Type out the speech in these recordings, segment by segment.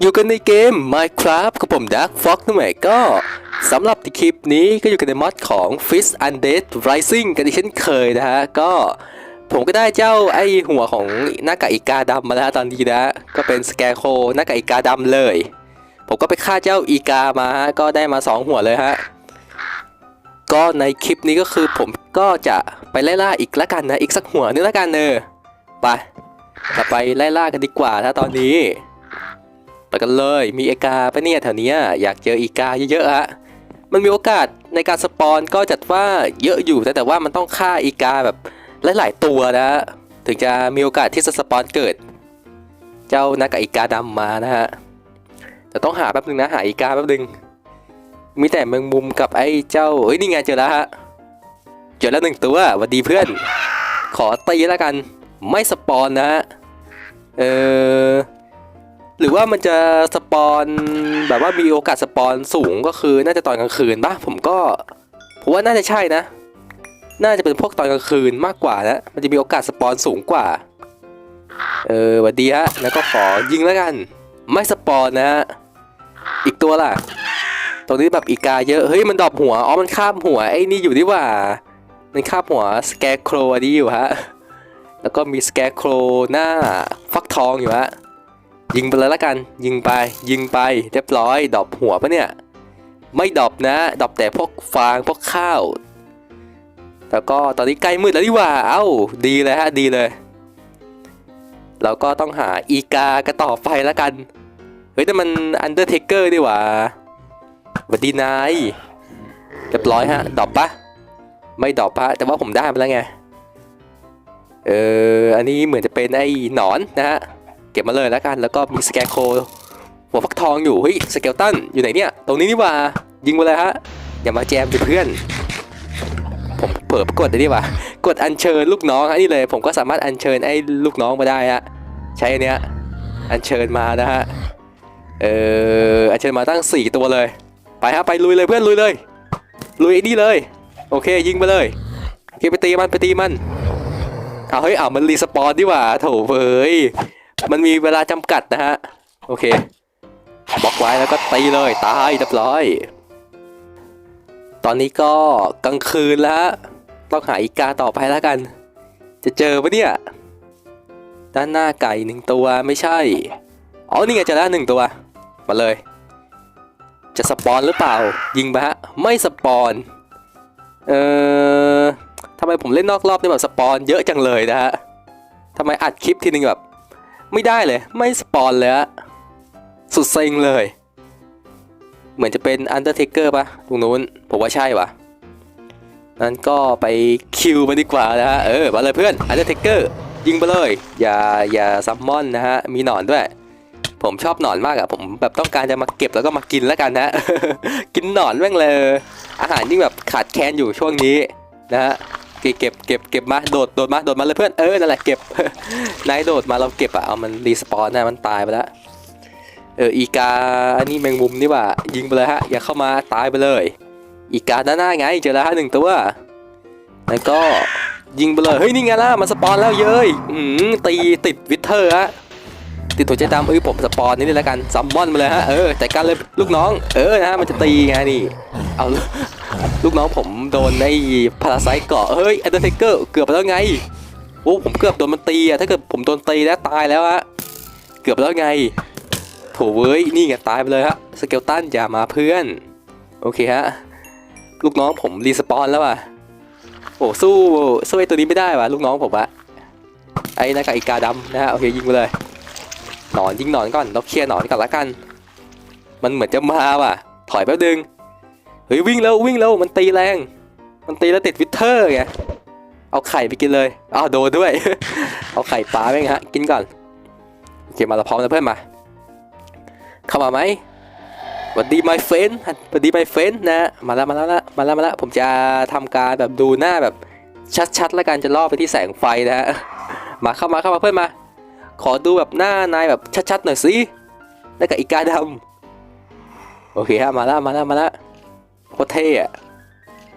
อยู่กันในเกม Minecraft กับผม Dark Fox นั่นหมายก็สำหรับคลิปนี้ก็อยู่กันในมอดของ Fish Undead Rising กันอีกเช่นเคยนะฮะ ก็ผมก็ได้เจ้าไอหัวของหน้ากากอีกาดำมาแล้วตอนนี้นะ ก็เป็นสแกโคหน้ากากอีกาดำเลย ผมก็ไปฆ่าเจ้าอีกามาฮะ ก็ได้มา 2 หัวเลยฮะ ก็ในคลิปนี้ก็คือผมก็จะไปไล่ล่าอีกละกันนะ อีกสักหัวนึงละกันเนอะไปเราไปไล่ล่ากันดีกว่าถ้าตอนนี้ ไปกันเลย มีเอกาปะเนี่ยแถวนี้อยากเจออีกาเยอะๆฮะมันมีโอกาสในการสปอนก็จัดว่าเยอะอยู่แต่แต่ว่ามันต้องฆ่าอีกาแบบหลายๆตัวนะ ถึงจะมีโอกาสที่จะสปอนเกิด เจ้านักกับอีกาดำมานะฮะแต่ต้องหาแป๊บนึงนะหาอีกาแป๊บนึงมีแต่แมงมุมกับไอ้เจ้าเอ้ยนี่ไงเจอแล้วฮะเจอแล้วหนึ่งตัวหวัสดีเพื่อน ขอตีแล้วกัน ไม่สปอนนะฮะเออ หรือว่ามันจะสปอนแบบว่ามีโอกาสสปอนสูงก็คือน่าจะตอนกลางคืนปะผมก็ผมว่าน่าจะใช่นะ น่าจะเป็นพวกตอนกลางคืนมากกว่านะมันจะมีโอกาสสปอนสูงกว่า เออวัดดีฮะแล้วก็ขอยิงแล้วกัน ไม่สปอนนะฮะอีกตัวล่ะ ตรงนี้แบบอีกาเยอะเฮ้ยมันดอปหัวอ๋อมันข้ามหัวไอ้นี่อยู่นี่หว่ามันข้ามหัวสแกร์โครอันนี้อยู่ฮะแล้วก็มีสแกร์โครหน้าฟักทองอยู่ฮะ ยิงไปเลยละกัน ยิงไป ยิงไปเรียบร้อยดอปหัวปะเนี่ย ไม่ดอปนะ ดอปแต่พวกฟางพวกข้าว แล้วก็ตอนนี้ใกล้มืดแล้วนี่หว่า เอ้า ดีเลยฮะ ดีเลย เราก็ต้องหาอีกากันต่อไปละกัน เฮ้ยแต่มันอันเดอร์เทเกอร์ดีว่าวัดดีนายเรียบร้อยฮะ ดอปปะ ไม่ดอปปะ แต่ว่าผมได้มาแล้วไง เออ อันนี้เหมือนจะเป็นไอ้หนอนนะฮะ เก็บมาเลยแล้วกัน แล้วก็มีสแกโคหัวฟักทองอยู่ เฮ้ย สเกลตันอยู่ไหนเนี่ย ตรงนี้นี่ว่า ยิงมาเลยฮะ อย่ามาแจมดิเพื่อน ผมเผลอกดได้ดีว่ากดอัญเชิญลูกน้องฮะนี่เลย ผมก็สามารถอัญเชิญไอ้ลูกน้องมาได้ฮะ ใช้อันเนี้ย อัญเชิญมานะฮะ เออ อัญเชิญมาตั้ง 4 ตัวเลย ไปฮะ ไปลุยเลยเพื่อนลุยเลย ลุยไอ้นี่เลย โอเค ยิงไปเลยโอเคไปตีมันไปตีมันเอาเฮ้ยเอามันรีสปอนดีกว่าโถเว้ย มันมีเวลาจำกัดนะฮะ โอเคบล็อกไว้แล้วก็ตีเลยตายเรียบร้อย ตอนนี้ก็กลางคืนแล้ว ต้องหาอีกาต่อไปแล้วกัน จะเจอปะเนี่ย ด้านหน้าไก่หนึ่งตัวไม่ใช่ อ๋อ นี่ไงจอแล้วหนึ่งตัว มาเลย จะสปอนหรือเปล่า ยิงไปฮะ ไม่สปอน เอ่อทำไมผมเล่นนอกรอบนี่แบบสปอนเยอะจังเลยนะฮะทำไมอัดคลิปทีนึงแบบ ไม่ได้เลย ไม่สปอนเลยฮะสุดเซ็งเลย เหมือนจะเป็น Undertaker ปะตรงนู้น ผมว่าใช่ปะนั้นก็ไปคิวมันดีกว่านะฮะ เออ มาเลยเพื่อน Undertaker ยิงไปเลย อย่าอย่าซัมมอนนะฮะ มีหนอนด้วย ผมชอบหนอนมากอะผมแบบต้องการจะมาเก็บแล้วก็มากินแล้วกันนะ กินหนอนแม่งเลย อาหารที่งแบบขาดแคลนอยู่ช่วงนี้นะฮะ เก็บเก็บเก็บเก็บมาโดดโดดมาโดดมาเลยเพื่อนเออนั่นแหละเก็บนายโดดมาเราเก็บอะเอามันรีสปอนนะมันตายไปแล้วเอออีกาอันนี้แมงมุมนี่ว่ายิงไปเลยฮะอย่าเข้ามาตายไปเลย อีกาด้าหน้าไงเจอแล้วฮะหนึ่งตัวแล้วก็ยิงไปเลยเฮ้ยนี่ไงล่ะมันสปอนแล้วเย้ยอืมตีติดวิเทอร์ฮะติดตัวใจดำเอ้ยผมสปอนนี่เลยแล้วกันซัมมอนมาเลยฮะเออจัดการเลยลูกน้อง เออนะฮะมันจะตีไงนี่ เอาลูกน้องผมโดนไอ้พาราไซเกาะเฮ้ยอันเดอร์เทเกอร์เกือบไปแล้วไงโอ้ผมเกือบโดนมันตีอะถ้าเกิดผมโดนตีแล้วตายแล้วฮะเกือบแล้วไงโถเว้ยนี่ไงตายไปเลยฮะสเกลตันอย่ามาเพื่อน โอเคฮะลูกน้องผมรีสปอนแล้วว่ะโอ้สู้สู้ไอ้ตัวนี้ไม่ได้ว่ะลูกน้องผมอะไอ้หน้ากากอีกาดำนะฮะโอเคยิงไปเลยหนอนยิงหนอนก่อนเราเคลียร์หนอนก่อนละกัน มันเหมือนจะมาว่ะ ถอยแป๊บนึง เฮ้ยวิ่งเร็ววิ่งเร็วมันตีแรง มันตีแล้วติดวิเทอร์ไงเอาไข่ไปกินเลยอ้าวโดนด้วย เอาไข่ปลาไปฮะกินก่อนโอเคมาเราพร้อมแล้วเพื่อนมา เข้ามาไหมสวัสดีไมเฟนสวัสดีไมเฟนนะมาแล้วมาแล้วนะมาแล้วมาแล้วผมจะทำการแบบดูหน้าแบบชัดๆ แล้วกันจะล่อไปที่แสงไฟนะฮะมาเข้ามาเข้ามาเพื่อนมา ขอดูแบบหน้านายแบบชัดๆหน่อยสิแล้วกับอีกาดำโอเคฮะมาแล้วมาแล้วมาแล้ว โคตรเท่อะ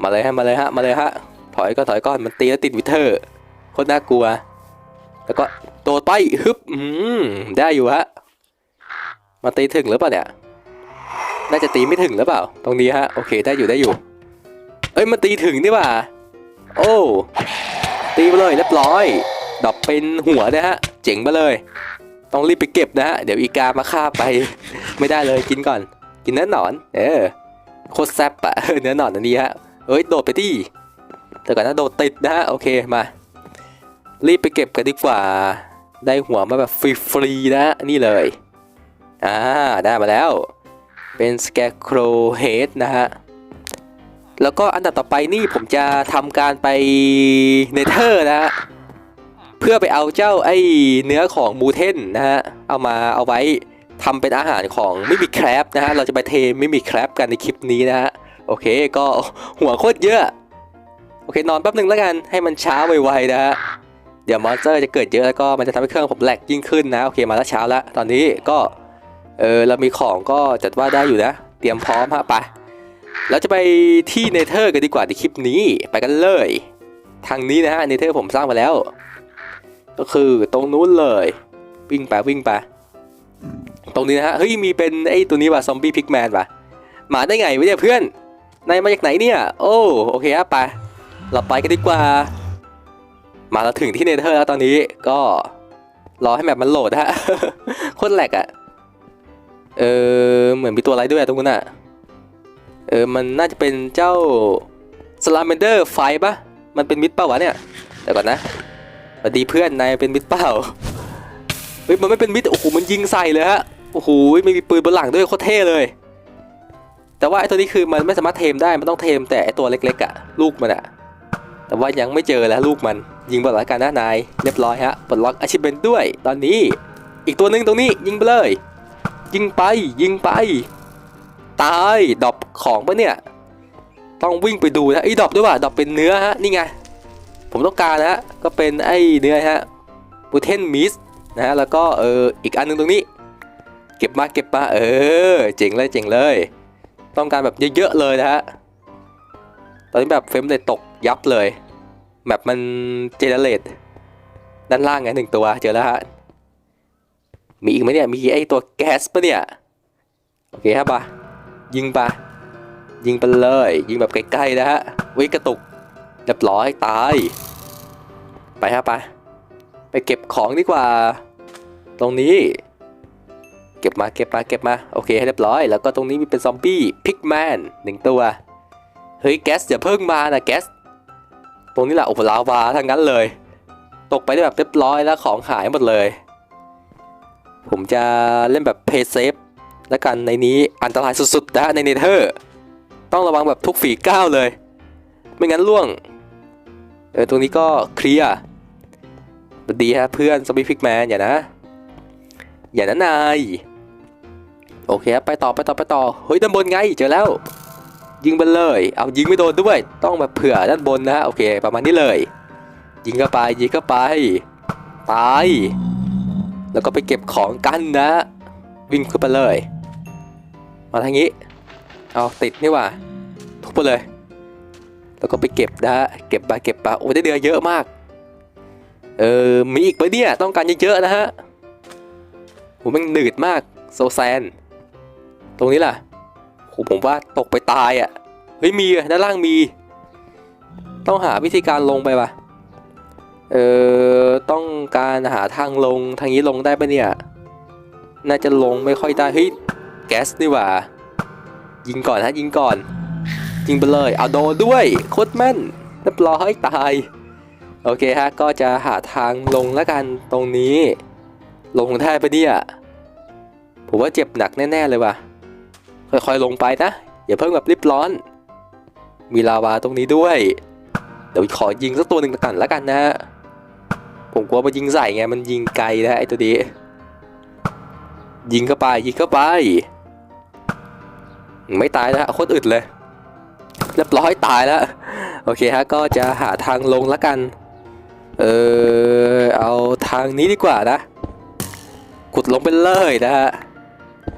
มาเลยฮะมาเลยฮะมาเลยฮะถอยก็ถอยก่อนมันตีแล้วติดวิเทอร์โคตรน่ากลัว แล้วก็โดดไปฮึบอืมได้อยู่ฮะมาตีถึงหรือเปล่าเนี่ยน่าจะตีไม่ถึงหรือเปล่า ตรงนี้ฮะโอเคได้อยู่ได้อยู่ เอ้ยมันตีถึงนี่ว่า โอ้ตีไปเลยเรียบร้อยดอกเป็นหัวนะฮะ เจ๋งไปเลย ต้องรีบไปเก็บนะฮะ เดี๋ยวอีกามาฆ่าไป ไม่ได้เลยกินก่อน กินนื้อหนอน เออ โคตรแซ่บอะเนื้อหนอนอันนี้ฮะเอ้ยโดดไปที่แต่ก่อนนะโดดติดนะฮะโอเคมารีบไปเก็บกันดีกว่า ได้หัวมาแบบฟรีๆนะนี่เลยอ่าได้มาแล้ว เป็น Scarecrow Head นะฮะแล้วก็อันดับต่อไปนี่ผมจะทำการไปเนเธอร์นะฮะเพื่อไปเอาเจ้าไอ้เนื้อของมูเทนนะฮะเอามาเอาไว้ ทำเป็นอาหารของมิมิแครบนะฮะเราจะไปเทมิมิแครบกันในคลิปนี้นะฮะโอเคก็หัวโคตรเยอะ โอเคนอนแป๊บหนึ่งแล้วกันให้มันช้าไวๆนะฮะเดี๋ยวมอนสเตอร์จะเกิดเยอะแล้วก็มันจะทำให้เครื่องผมแหลกยิ่งขึ้นนะโอเคมาแล้วเช้าแล้วตอนนี้ก็เออเรามีของก็จัดว่าได้อยู่นะ เตรียมพร้อมฮะไปเราจะไปที่เนเธอร์กันดีกว่าในคลิปนี้ไปกันเลย ทางนี้นะฮะเนเธอร์ผมสร้างมาแล้ว ก็คือตรงนู้นเลย วิ่งไปวิ่งไป ตรงนี้นะฮะเฮ้ยมีเป็นไอ้ตัวนี้ว่ะซอมบี้พิกแมนว่ะมาได้ไงวะเนี่ยเพื่อนนายมาจากไหนเนี่ย โอ้โอเคครับไปเราไปกันดีกว่า มาเราถึงที่เนเธอร์แล้วตอนนี้ก็รอให้แมปมันโหลดฮะโคตรแหลกอะเออเหมือนมีตัวอะไรด้วยตรงนู้นอะเออมันน่าจะเป็นเจ้าสลา m มนเดอร์ไฟปะมันเป็นมิดเปล่าวะเนี่ยเดี๋ยวก่อนนะสวัสดีเพื่อนนายเป็นมิดเปล่า ฮ้ยมันไม่เป็นมิดโอ้โหมันยิงใส่เลยฮะโอ้โหไม่มีปืนบนหลังด้วยโคตรเท่เลย แต่ว่าไอ้ตัวนี้คือมันไม่สามารถเทมได้มันต้องเทมแต่ไอ้ตัวเล็กๆอะลูกมันอะแต่ว่ายังไม่เจอแล้วลูกมันยิงไปแล้วกันนะนายเรียบร้อยฮะปลดล็อกอาชีพเป็นด้วย ตอนนี้ อีกตัวหนึ่งตรงนี้ยิงไปเลย ยิงไปยิงไป ตายดอปของปะเนี่ย ต้องวิ่งไปดูนะไอ้ดอปด้วยว่ะดอปเป็นเนื้อฮะนี่ไงผมต้องการนะฮะก็เป็นไอ้เนื้อฮะบูเทนมิส นะฮะแล้วก็เอออีกอันหนึงตรงนี้ เก็บมาเก็บมาเออเจ๋งเลยเจ๋งเลย ต้องการแบบเยอะๆเลยนะฮะตอนนี้แบบเฟรมเลยตกยับเลยแบบมันเจเนเรตด้านล่างไงหนึ่งตัวเจอแล้วฮะมีอีกไหมเนี่ยมีไอตัวแก๊สปะเนี่ยโอเคครับปะยิงปะยิงไปเลย ยิงแบบใกล้ๆนะฮะวิกระตุกเรียบร้อยตายไปฮะปะ ไปเก็บของดีกว่า ตรงนี้ เก็บมาเก็บมาเก็บมาโอเคให้เรียบร้อย แล้วก็ตรงนี้มีเป็นซอมบี้พิกแมนหนึ่งตัว เฮ้ยแก๊สอย่าเพิ่งมานะแก๊สตรงนี้แหละโอ้โหลาวาทั้งนั้นเลย ตกไปได้แบบเรียบร้อยแล้วของหายหมดเลย ผมจะเล่นแบบเพย์เซฟแล้วกันในนี้อันตรายสุดๆนะในเนเธอร์ ต้องระวังแบบทุกฝีก้าวเลย ไม่งั้นล่วงเออตรงนี้ก็เคลียร์ วัสดีฮะเพื่อนซอมบี้พิกแมนอย่านะ อย่านะนายโอเคครับไปต่อไปต่อไปต่อเฮ้ยด้านบนไงเจอแล้ว ยิงไปเลย เอายิงไม่โดนด้วย ต้องแบบเผื่อด้านบนนะฮะโอเคประมาณนี้เลย ยิงเข้าไปยิงเข้าไปตายแล้วก็ไปเก็บของกันนะ วิ่งขึ้นไปเลย มาทางนี้ เอาติดนี่หว่าทุบไปเลย แล้วก็ไปเก็บนะฮะเก็บไปเก็บไปโอ้ได้เดือเยอะมาก เออมีอีกปะเนี่ยต้องการเยอะๆนะฮะโหมันหนืดมากโซแซน ตรงนี้ล่ะโหผมว่าตกไปตายอะ่ะเฮ้ยมีอะด้านล่างมี ต้องหาวิธีการลงไปปะเออต้องการหาทางลงทางนี้ลงได้ปะเนี่ย น่าจะลงไม่ค่อยได้เฮ้ยแก๊สนี่หว่า ยิงก่อนฮะยิงก่อนยิงไปเลยเอาโดนด้วยโคตรแม่นเรียบร้อยตาย โอเคฮะก็จะหาทางลงแล้วกันตรงนี้ ลงได้ปะเนี่ยผมว่าเจ็บหนักแน่ๆเลยว่ะ ค่อยๆลงไปนะ อย่าเพิ่งแบบรีบร้อน มีลาวาตรงนี้ด้วย เดี๋ยวขอยิงสักตัวหนึ่งกันแล้วกันนะฮะผมกลัวมันยิงใส่ไงมันยิงไกลนะไอ้ตัวนี้ยิงเข้าไปยิงเข้าไป ไม่ตายนะโคตรอึดเลยเรียบร้อยตายแล้ว โอเคฮะก็จะหาทางลงแล้วกัน เออ เอาทางนี้ดีกว่านะ ขุดลงไปเลยนะฮะ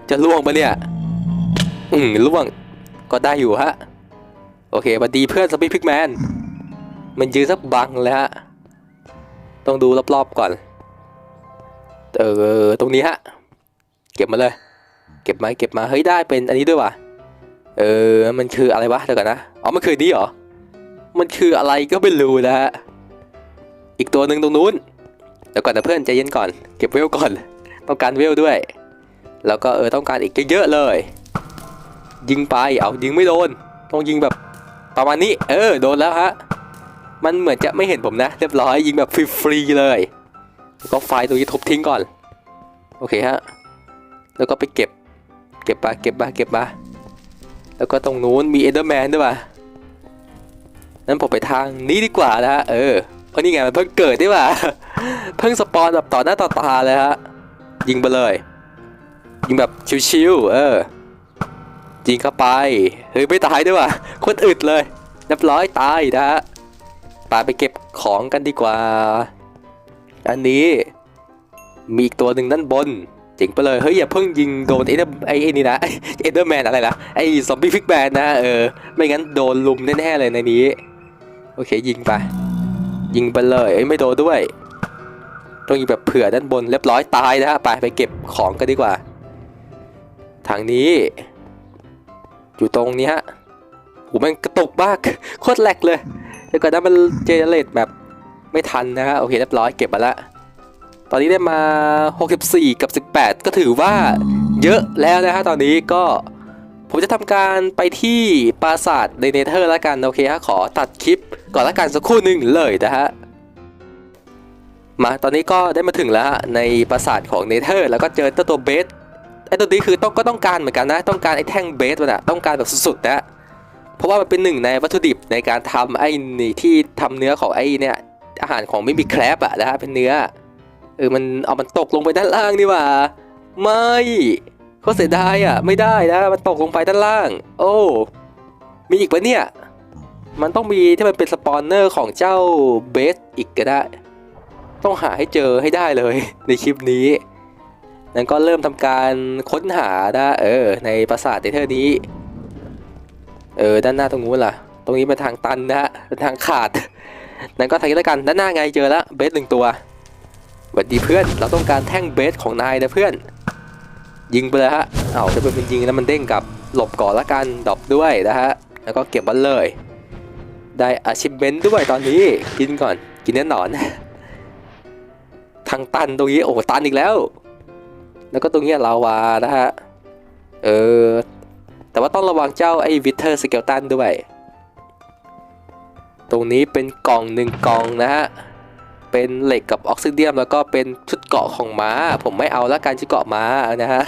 จะล่วงปะเนี่ย อืมล่วง ก็ได้อยู่ฮะ โอเคบัดดีเพื่อนสปีพิกแมน มันยืนสักบังเลยฮะ ต้องดูรอบๆก่อน เออ ตรงนี้ฮะ เก็บมาเลย เก็บมาเก็บมา เฮ้ยได้เป็นอันนี้ด้วยว่ะ เออ มันคืออะไรวะเดี๋ยวก่อนนะ อ๋อ มันคือนนี้เหรอ มันคืออะไรก็ไม่รู้นะฮะ อีกตัวหนึ่งตรงนู้นเดี๋ยวก่อนนะเพื่อนใจเย็นก่อน เก็บเวลก่อน ต้องการเวลด้วย แล้วก็เออต้องการอีกเยอะๆเลย ยิงไปเอายิงไม่โดน ต้องยิงแบบประมาณนี้ เออโดนแล้วฮะ มันเหมือนจะไม่เห็นผมนะ เรียบร้อยยิงแบบฟรีๆเลยแล้วก็ไฟตัวนี้ทุบทิ้งก่อน โอเคฮะ แล้วก็ไปเก็บ เก็บมาเก็บมาเก็บมา แล้วก็ตรงนู้นมีเอเดอร์แมนด้วยป่ะนั้นผมไปทางนี้ดีกว่านะฮะ เออ เพราะนี่ไงมันเพิ่งเกิดด้ป่ะเพิ่งสปอนแบบต่อหน้าต่อตาเลยฮะยิงไปเลย ยิงแบบชิวๆเออยิงเข้าไปเฮ้ยไม่ตายด้วยว่ะคตรอึดเลยเรียบร้อยตายนะฮะไปไปเก็บของกันดีกว่า อันนี้มีอีกตัวหนึ่งด้านบนจ๋งไปเลยเฮ้ยอย่าเพิ่งยิงโดนไอ้นั่นไอ้ไอ้นี่นะเอเดอร์แมนอะไรนะไอ้ซอมบี้ฟิกแมนนะเออไม่งั้นโดนลุมแน่ๆเลยในนี้ โอเคยิงไป ยิงไปเลยเอ้ยไม่โดนด้วย ต้องยิงแบบเผื่อด้านบนเรียบร้อยตายนะฮะไปไปเก็บของกันดีกว่า ทางนี้ อยู่ตรงนี้ฮะโหแม่งกระตุกมากโคตรแหลกเลยแล้วก็นั้นมันเจเนเรตแบบไม่ทันนะฮะโอเคเรียบร้อยเก็บมาละตอนนี้ได้มา 64 กับ 18 ก็ถือว่าเยอะแล้วนะฮะตอนนี้ก็ ผมจะทำการไปที่ปราสาทในเนเธอร์แล้วกันโอเคฮะขอตัดคลิปก่อนละกันสักครู่หนึ่งเลยนะฮะมาตอนนี้ก็ได้มาถึงแล้วฮะในปราสาทของเนเธอร์แล้วก็เจอตัวเบสไอ้ตัวนี้คือต้องก็ต้องการเหมือนกันนะ ต้องการไอ้แท่งเบสมันอะต้องการแบบสุดๆนะเพราะว่ามันเป็นหนึ่งในวัตถุดิบในการทำไอ้นี่ที่ทำเนื้อของไอ้เนี่ยอาหารของไม่มีแครบอะนะฮะเป็นเนื้อเออมันเอามันตกลงไปด้านล่างนี่ว่าไม่ เขาเสียดายอะ ไม่ได้นะ มันตกลงไปด้านล่าง โอ้ มีอีกปะเนี่ย มันต้องมีที่มันเป็นสปอนเนอร์ของเจ้าเบสอีกก็ได้ ต้องหาให้เจอให้ได้เลย ในคลิปนี้ นั้นก็เริ่มทำการค้นหานะเออ ในปราสาทเดเทอร์นี้ เออ ด้านหน้าตรงนู้นล่ะ ตรงนี้เป็นทางตันนะฮะเป็นทางขาด นั้นก็ทางนี้แล้วกัน ด้านหน้าไงเจอแล้วเบสหนึ่งตัวสวัสดีเพื่อน เราต้องการแท่งเบสของนายนะเพื่อน ยิงไปเลยฮะเอาถ้าเป็นยิงแล้วมันเด้งกลับหลบก่อนละกันดรอปด้วยนะฮะแล้วก็เก็บมันเลย ได้อาชิเมนด้วยตอนนี้กินก่อนกินแน่นอน ทางตันตรงนี้โอ้ตันอีกแล้ว แล้วก็ตรงนี้ลาวานะฮะเออแต่ว่าต้องระวังเจ้าไอ้วิเทอร์สเกลตันด้วย ตรงนี้เป็นกล่องหนึ่งกล่องนะฮะ เป็นเหล็กกับออกซิเดียม แล้วก็เป็นชุดเกาะของม้า ผมไม่เอาละกันชุดเกาะม้านะฮะ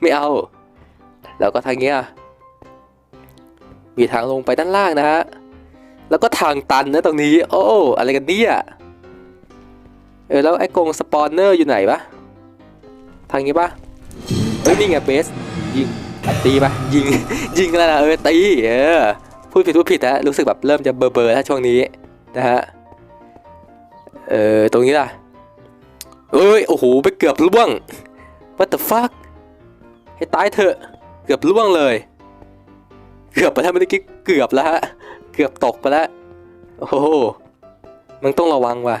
ไม่เอา แล้วก็ทางเนี้ยมีทางลงไปด้านล่างนะฮะ แล้วก็ทางตันนะตรงนี้ โอ้ อะไรกันเนี่ยเออแล้วไอ้กงสปอนเนอร์อยู่ไหนวะทางนี้ปะเฮ้ยนี่ไงเบสยิงตีปะยิงยิงแล้วนะเออตีเออพูดผิดพูดผิดนะรู้สึกแบบเริ่มจะเบอร์เบอร์แล้วช่วงนี้นะฮะ เออตรงนี้ล่ะเอ้ยโอ้โหไปเกือบล่วง what the fuck ให้ตายเถอะเกือบล่วงเลย เกือบไปแล้วเมื่อกี้เกือบแล้วฮะเกือบตกไปแล้วโอ้โหมันต้องระวังว่ะ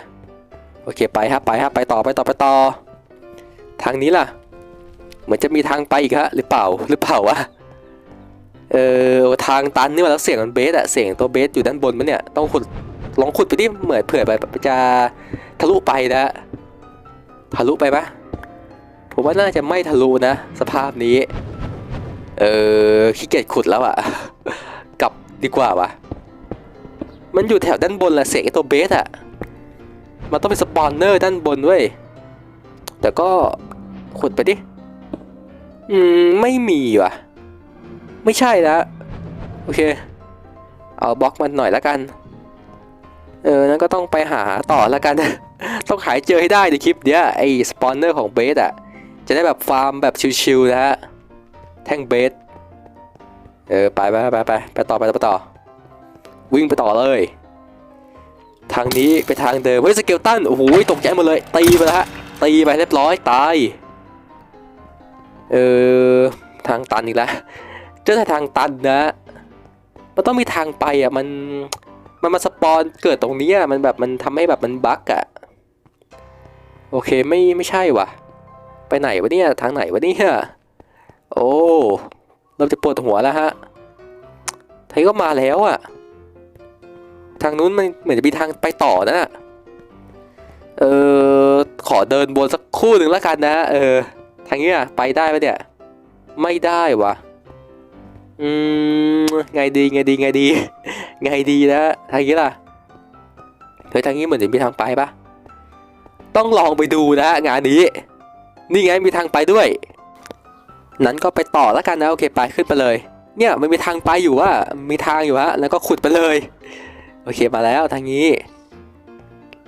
โอเคไปฮะไปฮะไปต่อไปต่อไปต่อ ทางนี้ล่ะ เหมือนจะมีทางไปอีกฮะหรือเปล่าหรือเปล่าวะเออทางตันนี่มาแล้วเสียงมันเบสอะเสียงตัวเบสอยู่ด้านบนมันเนี่ยต้องขุด ลองขุดไปที่เหมือนเผื่อแบบจะทะลุไปนะ ทะลุไปปะผมว่าน่าจะไม่ทะลุนะ สภาพนี้ เออขี้เกียจขุดแล้วอะกลับดีกว่าวะมันอยู่แถวด้านบนแหละเสียงไอ้ตัวเบสอะมันต้องเป็นสปอนเนอร์ด้านบนเว้ยแต่ก็ขุดไปดิ อืม ไม่มีว่ะ ไม่ใช่ละโอเค เอาบล็อกมันหน่อยละกัน เออ นั่นก็ต้องไปหาต่อแล้วกัน ต้องหายเจอให้ได้ในคลิปเนี้ยไอ้สปอนเนอร์ของเบสอะ จะได้แบบฟาร์มแบบชิวๆนะฮะ แท่งเบส เออ ไปไปไปไปไปต่อไปต่อไปต่อ วิ่งไปต่อเลย ทางนี้ไปทางเดิม เฮ้ยสเกลตัน โอ้โหตกใจหมดเลย ตีไปแล้วฮะ ตีไปเรียบร้อย ตาย เออ ทางตันอีกแล้ว เจอแต่ทางตันนะ มันต้องมีทางไปอะ มัน มันมาสปอนเกิดตรงนี้อะมันแบบมันทำให้แบบมันบั๊กอะโอเคไม่ไม่ใช่ว่ะ ไปไหนวะเนี่ยทางไหนวะเนี่ยโอ้เริ่มจะปวดหัวแล้วฮะทีก็มาแล้วอะ ทางนู้นมันเหมือนจะมีทางไปต่อนะเออขอเดินบนสักคู่หนึ่งแล้วกันนะ เออ ทางนี้อะไปได้ปะเนี่ย ไม่ได้วะอืมไงดีไงดีไงดี ไงดีนะทางนี้ล่ะเฮ้ยทางนี้เหมือนจะมีทางไปปะต้องลองไปดูนะงานนี้ นี่ไงมีทางไปด้วย นั้นก็ไปต่อแล้วกันนะโอเคไปขึ้นไปเลย เนี่ยมันมีทางไปอยู่ว่ามีทางอยู่ฮะแล้วก็ขุดไปเลย โอเคมาแล้วทางนี้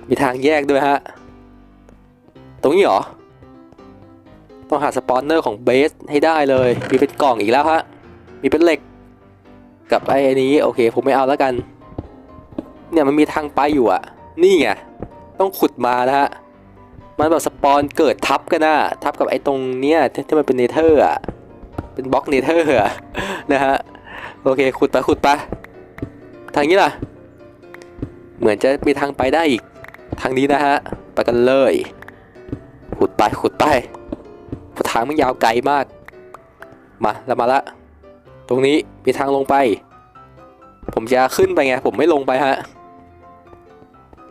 มีทางแยกด้วยฮะตรงนี้เหรอ ต้องหาสปอนเนอร์ของเบสให้ได้เลย มีเป็นกล่องอีกแล้วฮะ มีเป็นเหล็ก กับไอ้อันนี้ โอเค ผมไม่เอาแล้วกัน เนี่ยมันมีทางไปอยู่อะนี่ไงต้องขุดมานะฮะมันแบบสปอนเกิดทับกันนะทับกับไอ้ตรงเนี้ยที่ที่มันเป็นเนเธอร์อะเป็นบล็อกเนเธอร์อะนะฮะโอเคขุดไปขุดไปทางนี้ล่ะ เหมือนจะมีทางไปได้อีกทางนี้นะฮะไปกันเลยขุดไปขุดไปทางมันยาวไกลมาก มาแล้วมาละ ตรงนี้มีทางลงไป ผมจะขึ้นไปไง ผมไม่ลงไปฮะ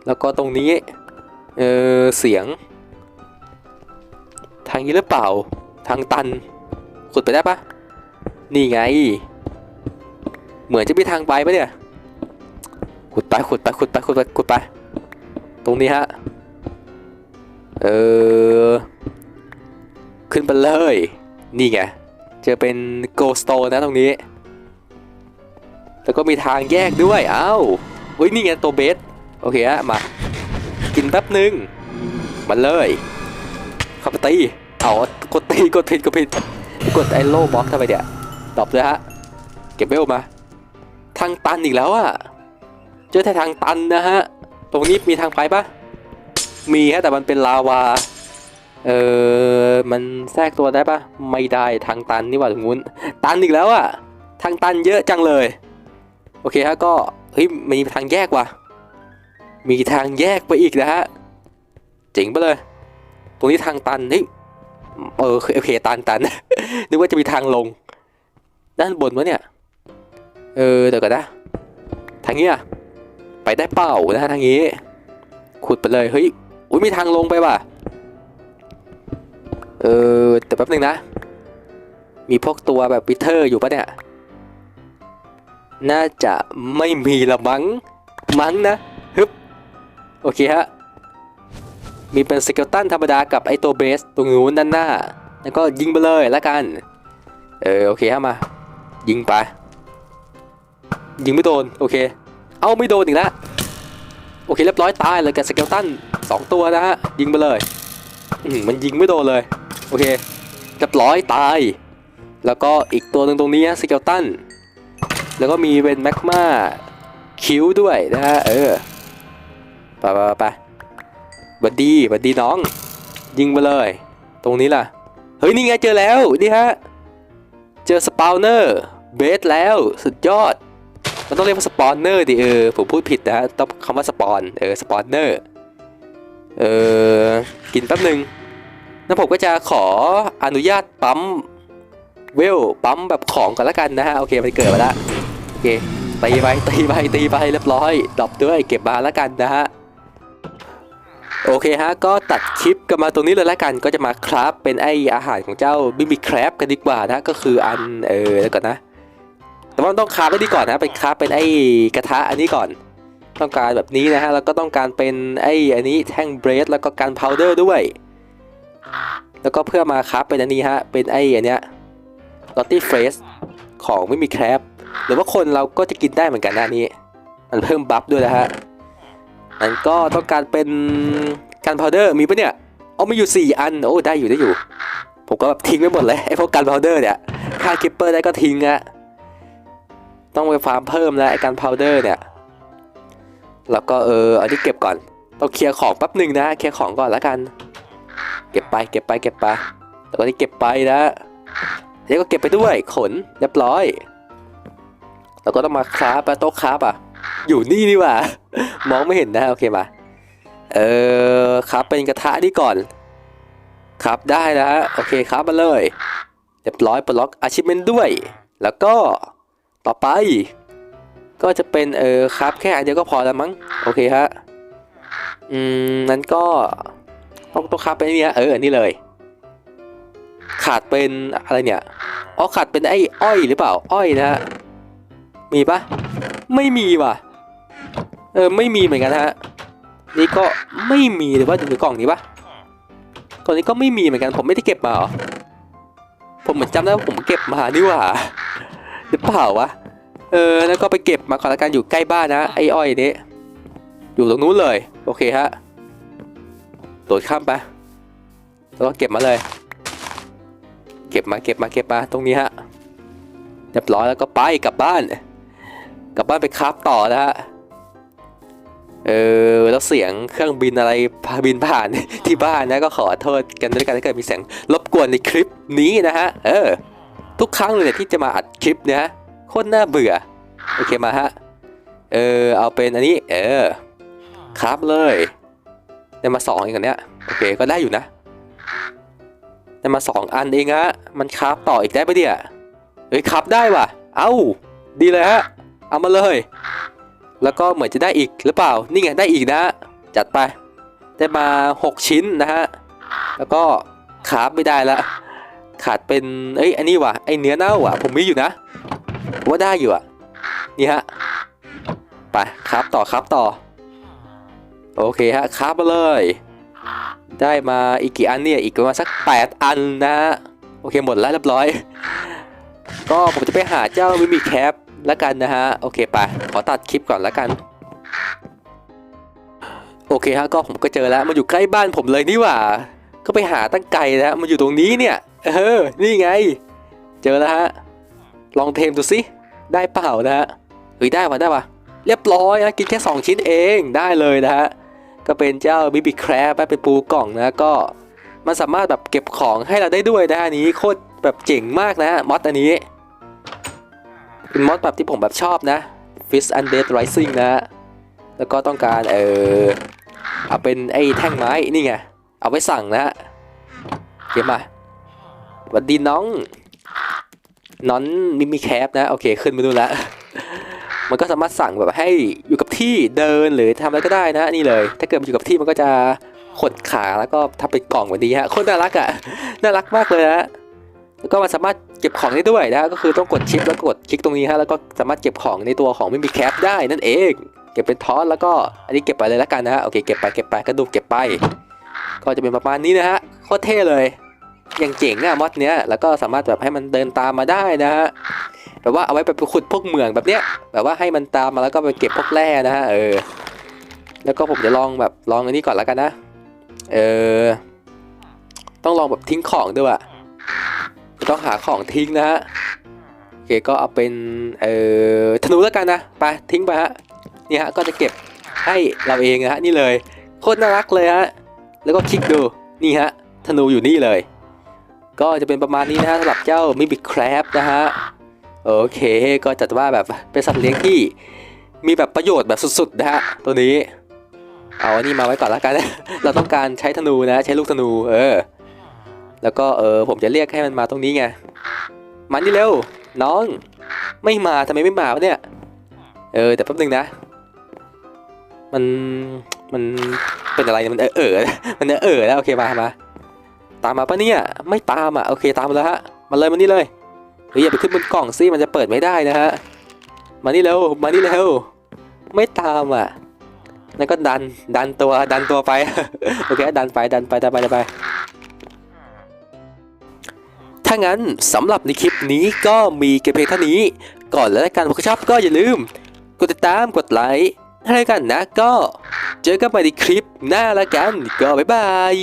แล้วก็ตรงนี้ เออเสียง ทางนี้หรือเปล่า ทางตัน ขุดไปได้ปะนี่ไง เหมือนจะมีทางไปปะเนี่ย ขุดไป ขุดไป ขุดไป ขุดไป ขุดไป ตรงนี้ฮะ เออ ขึ้นไปเลย นี่ไง เจอเป็นโกลสโตนนะตรงนี้ แล้วก็มีทางแยกด้วย เอ้าเฮ้ยนี่ไงตัวเบส โอเคฮะ มา กินแป๊บนึงมาเลยข้าไปตีเอากดตีกดผิดกดผิดกดไอ้โล่บล็อกทำไมเนี่ยตอบเลยฮะ เก็บเวลมา ทางตันอีกแล้วอะเจอแต่ทางตันนะฮะ ตรงนี้มีทางไปปะมีฮะแต่มันเป็นลาวา เออ มันแทรกตัวได้ปะไม่ได้ทางตันนี่หว่าตรงนู้น ตันอีกแล้วอะทางตันเยอะจังเลย โอเคฮะก็เฮ้ยมีทางแยกว่ะ มีทางแยกไปอีกนะฮะเจ๋งไปเลย ตรงนี้ทางตันเฮ้ยเออโอเคตันตันนึกว่าจะมีทางลง ด้านบนวะเนี่ย เออเดี๋ยวก่อนนะทางนี้อะไปได้เปล่านะฮะทางนี้ ขุดไปเลยเฮ้ยอุ้ยมีทางลงไปว่ะ เออแต่แป๊บนึงนะ มีพวกตัวแบบวิเทอร์อยู่ปะเนี่ย น่าจะไม่มีละมั้ง มั้งนะฮึบโอเคฮะ มีเป็นสเกลตันธรรมดากับไอตัวเบสตรงนู้นด้านหน้า แล้วก็ยิงไปเลยล้วกัน เออโอเคฮะมา ยิงไป ยิงไม่โดนโอเค เอาไม่โดนอีกแล้วโอเคเรียบร้อยตายเลยกับสเกลตันสองตัวนะฮะยิงไปเลยมันยิงไม่โดนเลย โอเคเรียบร้อยตาย แล้วก็อีกตัวหนึ่งตรงนี้สเกลตันแล้วก็มีเป็นแมกมาคิวด้วยนะฮะเออไปไปไปบัดดีบัดดีน้อง ยิงไปเลย ตรงนี้ล่ะ เฮ้ย นี่ไงเจอแล้ว นี่ฮะ เจอสปาวเนอร์เบสแล้ว สุดยอด มันต้องเรียกว่าสปอนเนอร์ดิเออ ผมพูดผิดนะฮะ ต้องคำว่าสปอน เออ สปอนเนอร์ เออ กินแป๊บหนึ่ง แล้วผมก็จะขออนุญาตปั๊มเวลปั๊มแบบของกันละกันนะฮะโอเคมันเกิดมาแล้วโอเคตีไปตีไปตีไปเรียบร้อยดรอปด้วยเก็บมาล้วกันนะฮะโอเคฮะ ก็ตัดคลิปกันมาตรงนี้เลยล้วกันก็จะมาคราฟเป็นไออาหารของเจ้าบิบิคราบกันดีกว่านะก็คืออันเออแล้วก่อนนะ แต่ว่าต้องคราฟไว้ดีก่อนนะเป็นคราฟเป็นไอกระทะอันนี้ก่อน ต้องการแบบนี้นะฮะแล้วก็ต้องการเป็นไออันนี้แท่งเบรดแล้วก็การพาวเดอร์ด้วย แล้วก็เพื่อมาคราฟเป็นอันนี้ฮะ เป็นไอ้อันเนี้ยลอตตี้เฟสของไม่มีแครบหรือว่าคนเราก็จะกินได้เหมือนกันนะนี้ มันเพิ่มบัฟด้วยนะฮะอันก็ต้องการเป็นการพาวเดอร์มีปะเนี่ย เอามีอยู่ 4 อัน โอ้ได้อยู่ได้อยู่ ผมก็แบบทิ้งไว้หมดเลยไอ้พวกการพาวเดอร์เนี่ยค่าคิปเปอร์ได้ก็ทิ้งอะต้องไปฟาร์มเพิ่มแล้วไอการพาวเดอร์เนี่ย แล้วก็เอออันนี้เก็บก่อน ต้องเคลียร์ของแป๊บหนึ่งนะ เคลียร์ของก่อนแล้วกัน เก็บไปเก็บไปเก็บไปแล้วก็นี่เก็บไปนะเดี๋ยวก็เก็บไปด้วยขนเรียบร้อยแล้วก็ต้องมาคราฟอะโต๊ะคราฟอะอยู่นี่นี่ว่ามองไม่เห็นนะโอเคมาเออครับเป็นกระทะนี่ก่อน ครับได้แล้วฮะโอเคครับมาเลยเรียบร้อยปลดล็อก achievement ด้วย แล้วก็ต่อไป ก็จะเป็นเออครับแค่อันเดียวก็พอแล้วมั้งโอเคฮะอืมนั้นก็ ต้องต้องครับไปนี่ฮะเอออันนี้เลย ขาดเป็นอะไรเนี่ยอ๋อขาดเป็นไอ้อ้อยหรือเปล่า อ้อยนะฮะมีปะไม่มีว่ะ เออไม่มีเหมือนกันฮะนี่ก็ไม่มีหรือว่าอยู่ในกล่องนี้ปะกล่องนี้ก็ไม่มีเหมือนกัน ผมไม่ได้เก็บมาหรอผมเหมือนจำได้ว่าผมเก็บมานี่หว่าหรือเปล่าวะเออแล้วก็ไปเก็บมาก่อนละกันอยู่ใกล้บ้านนะไอ้อ้อยนี้อยู่ตรงนู้นเลย โอเคฮะ โดดข้ามไปแล้วก็เก็บมาเลย เก็บมาเก็บมาเก็บมาตรงนี้ฮะเรียบร้อยแล้วก็ไปกลับบ้าน กลับบ้านไปคราฟต่อนะฮะเออแล้วเสียงเครื่องบินอะไรพาบินผ่านที่บ้านนะก็ขอโทษกันด้วยกันถ้าเกิดมีเสียงรบกวนในคลิปนี้นะฮะเออ ทุกครั้งเลยที่จะมาอัดคลิปเนี่ยฮะโคตรน่าเบื่อโอเคมาฮะเออเอาเป็นอันนี้ เออครับเลย ได้มาสองเองอันเนี้ยโอเคก็ได้อยู่นะได้มาสองอันเองฮะมันคราฟต่ออีกได้ปะเนี่ยเฮ้ยคราฟได้ว่ะ เอ้าดีเลยฮะเอามาเลย แล้วก็เหมือนจะได้อีกหรือเปล่านี่ไงได้อีกนะ จัดไป ได้มา 6 ชิ้นนะฮะแล้วก็ขาบไม่ได้ละขาดเป็นเอ้ยอันนี้ว่ะไอเนื้อเน่าอะ ผมมีอยู่นะว่าได้อยู่อะนี่ฮะไปครับต่อครับต่อ โอเคฮะครับมาเลย ได้มาอีกกี่อันเนี่ย อีกประมาณสัก 8 อันนะโอเคหมดแล้วเรียบร้อย ก็ผมจะไปหาเจ้ามิมิแคปแล้วกันนะฮะ โอเคไปขอตัดคลิปก่อนแล้วกัน โอเคฮะก็ผมก็เจอแล้วมันอยู่ใกล้บ้านผมเลยนี่หว่า ก็ไปหาตั้งไกลนะมันอยู่ตรงนี้เนี่ย เออ นี่ไง เจอแล้วฮะ ลองเทมดูสิ ได้เปล่านะฮะเฮ้ยได้ปะได้ปะเรียบร้อยนะกินแค่ 2 ชิ้นเองได้เลยนะฮะ ก็เป็นเจ้าบิบิแครบเป็นปูกล่องนะก็มันสามารถแบบเก็บของให้เราได้ด้วยนะฮะอันนี้โคตรแบบเจ๋งมากนะมอดอันนี้เป็นมอดแบบที่ผมแบบชอบนะ Fish Undead Rising นะ แล้วก็ต้องการเออเอาเป็นไอ้แท่งไม้นี่ไง เอาไว้สั่งนะเก็บมาหวัดดีน้องน้อนมิมิแคปนะ โอเคขึ้นมาดูแล้ว มันก็สามารถสั่งแบบให้อยู่กับที่เดินหรือทำอะไรก็ได้นะนี่เลย ถ้าเกิดมันอยู่กับที่มันก็จะขดขาแล้วก็ทำเป็นกล่องแบบนี้ฮะโคตรน่ารักอะ่ะน่ารักมากเลยนะแล้วก็มันสามารถเก็บของได้ด้วยนะก็คือต้องกดชิปแล้วก็กดคลิกตรงนี้ฮะแล้วก็สามารถเก็บของในตัวของไม่มีแคปได้นั่นเองเก็บเป็นทอสแล้วก็อันนี้เก็บไปเลยแล้วกันนะฮะโอเคเก็บไปเก็บไปกระดูกเก็บไป ก็จะเป็นประมาณนี้นะฮะโคตรเท่เลยอย่างเจ๋งอะมอดเนี้ยแล้วก็สามารถแบบให้มันเดินตามมาได้นะฮะ แบบว่าเอาไว้ไปขุดพวกเหมืองแบบเนี้ยแบบว่าให้มันตามมาแล้วก็ไปเก็บพวกแร่นะฮะเออแล้วก็ผมจะลองแบบลองอันนี้ก่อนแล้วกันนะ เออ ต้องลองแบบทิ้งของด้วยอะต้องหาของทิ้งนะฮะโอเคก็เอาเป็นเออธนูแล้วกันนะไปทิ้งไปฮะนี่ฮะก็จะเก็บให้เราเองนะฮะนี่เลยโคตรน่ารักเลยฮะแล้วก็คลิกดูนี่ฮะธนูอยู่นี่เลย ก็จะเป็นประมาณนี้นะฮะสำหรับเจ้ามิบิแครบนะฮะ โอเค ก็จัดว่าแบบเป็นสัตว์เลี้ยงที่มีแบบประโยชน์แบบสุดๆนะฮะตัวนี้ เอาอันนี้มาไว้ก่อนล้วกัน เราต้องการใช้ธนูนะ ใช้ลูกธนู เออ แล้วก็เออผมจะเรียกให้มันมาตรงนี้ไง มันนี่เร็ว น้อง ไม่มาทำไมไม่มาวะเนี่ย เออ แต่แป๊บนึงนะ มันมันเป็นอะไรมันเออเออมันเออเออแล้วโอเคมามาตามมาปะเนี่ย ไม่ตามอะโอเคตามมาแล้วฮะ มาเลยมานี่เลย เฮ้ยอย่าไปขึ้นบนกล่องสิมันจะเปิดไม่ได้นะฮะมานี่เร็วมานี่เร็วไม่ตามอะนั่นก็ดันดันตัวดันตัวไปโอเคดันไปดันไปดันไปดันไปถ้างั้นสำหรับในคลิปนี้ก็มีแค่เพียงเท่านี้ ก่อนแล้วกันถ้าชอบก็อย่าลืม กดติดตามกดไลค์ให้กันนะก็ เจอกันใหม่ในคลิปหน้าละกันก็บ๊ายบาย